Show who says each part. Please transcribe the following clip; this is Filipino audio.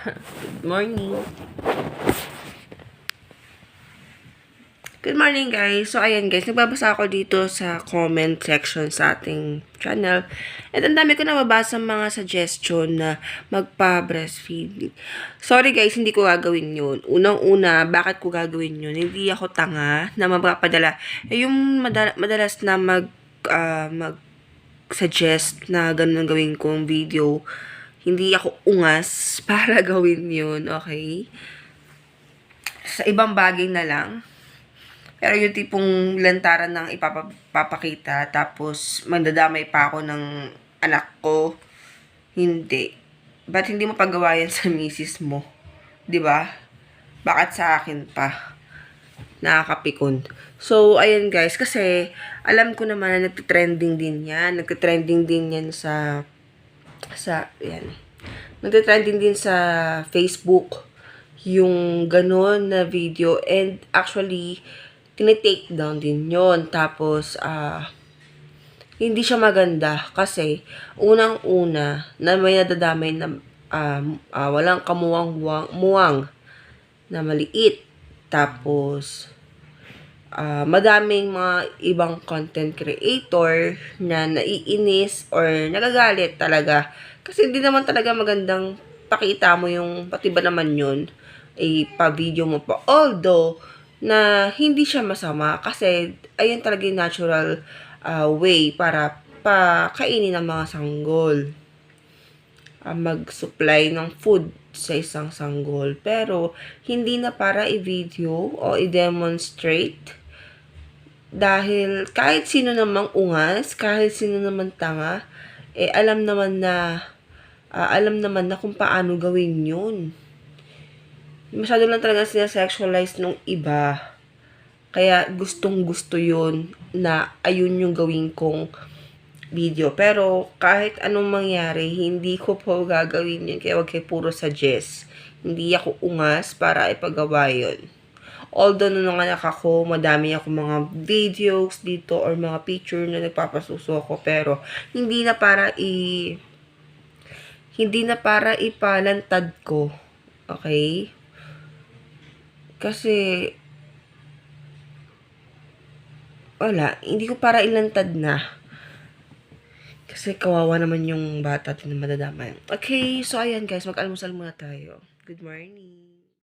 Speaker 1: Good morning. Good morning guys. So ayan guys, nagbabasa ako dito sa comment section sa ating channel. At ang dami ko nababasa mga suggestion na magpa-breastfeed. Sorry guys, hindi ko gagawin yun. Unang-una, bakit ko gagawin yun? Hindi ako tanga na magpapadala. Eh, yung madala- madalas na mag, ah, mag suggest na ganun ang gawin kong video, hindi ako ungas para gawin yun, okay? Sa ibang bagay na lang. Pero yung tipong lantaran ng ipapakita, tapos mandadamay pa ako ng anak ko, hindi. Ba't hindi mo pagawa yan sa misis mo? ba? Bakit sa akin pa? Nakakapikon. So, ayan guys, kasi alam ko naman na nagtitrending din yan. Nagtitrending din yan sa, sa, yan. Nagtitrending din sa Facebook yung ganun na video. And actually, tinitake down din yon Tapos, ah, hindi siya maganda kasi unang-una na may nadadamay na um, ah, walang kamuwang muwang na maliit. Tapos, ah, madaming mga ibang content creator na naiinis or nagagalit talaga. Kasi hindi naman talaga magandang pakita mo yung, pati ba naman yun, ipa-video mo pa. Although, na hindi siya masama kasi ayun talaga yung natural uh, way para pakainin ng mga sanggol. Uh, mag-supply ng food sa isang sanggol. Pero, hindi na para i-video o i-demonstrate dahil kahit sino namang ungas, kahit sino naman tanga, eh alam naman na uh, alam naman na kung paano gawin yun masyado lang talaga sinasexualize nung iba. Kaya gustong gusto yun na ayun yung gawin kong video. Pero kahit anong mangyari, hindi ko po gagawin yun. Kaya wag kayo puro suggest. Hindi ako ungas para ipagawa yun. Although nung anak ako, madami ako mga videos dito or mga picture na nagpapasuso ako. Pero hindi na para i... Hindi na para ipalantad ko. Okay? Kasi, wala, hindi ko para ilantad na. Kasi kawawa naman yung bata at madadamay. Okay, so ayan guys, mag-almusal muna tayo. Good morning.